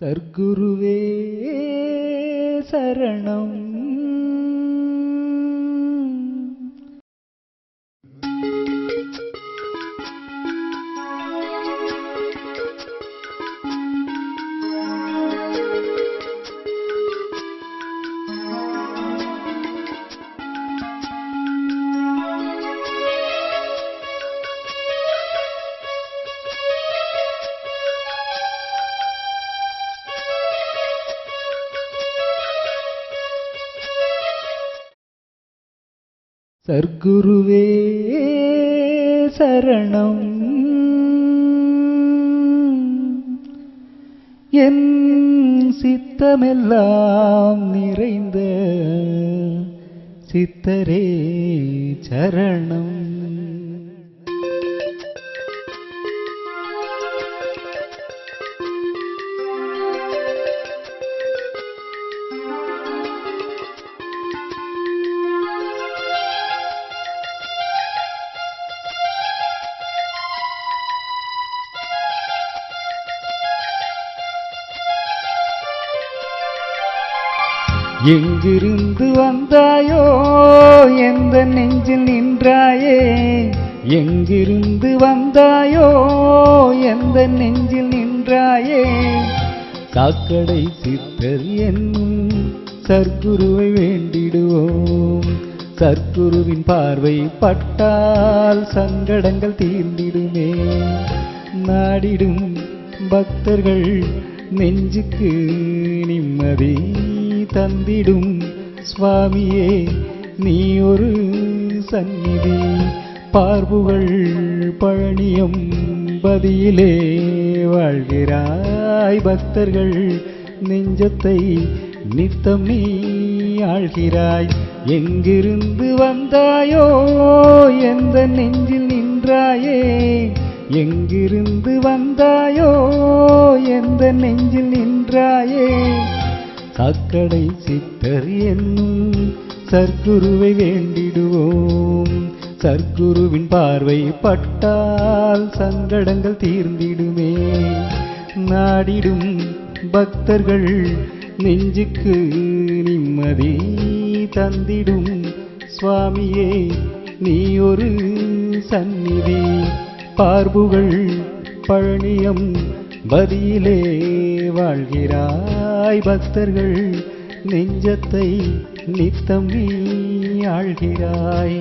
சர்க்குருவே சரணம். சர்க்குருவே சரணம். என் சித்தமெல்லாம் நிறைந்த சித்தரே சரணம். எங்கிருந்து வந்தாயோ எந்த நெஞ்சில் நின்றாயே? எங்கிருந்து வந்தாயோ எந்த நெஞ்சில் நின்றாயே? சாக்கடை சித்தர் என்னும் சர்க்குருவை வேண்டிடுவோம். சர்க்குருவின் பார்வை பட்டால் சங்கடங்கள் தீர்ந்திடுமே. நாடிடும் பக்தர்கள் நெஞ்சுக்கு நிம்மதி. தந்திடும் சுவாமியே நீ ஒரு சந்நிதி. பார்வுகள் பழனியும் பதியிலே வாழ்கிறாய் பக்தர்கள் நெஞ்சத்தை நித்தம் நீ ஆழ்கிறாய். எங்கிருந்து வந்தாயோ எந்த நெஞ்சில் நின்றாயே. எங்கிருந்து வந்தாயோ எந்த நெஞ்சில் நின்றாயே. சாக்கடை சித்தர் என்னும் சர்க்குருவை வேண்டிடுவோம். சர்க்குருவின் பார்வை பட்டால் சங்கடங்கள் தீர்ந்திடுமே. நாடிடும் பக்தர்கள் நெஞ்சுக்கு நிம்மதி தந்திடும். சுவாமியே நீ ஒரு சந்நிதி. பார்புகள் பழனியம் பதியிலே வாழ்கிறாய் பக்தர்கள் நெஞ்சத்தை நித்தம் நீ ஆழ்கிறாய்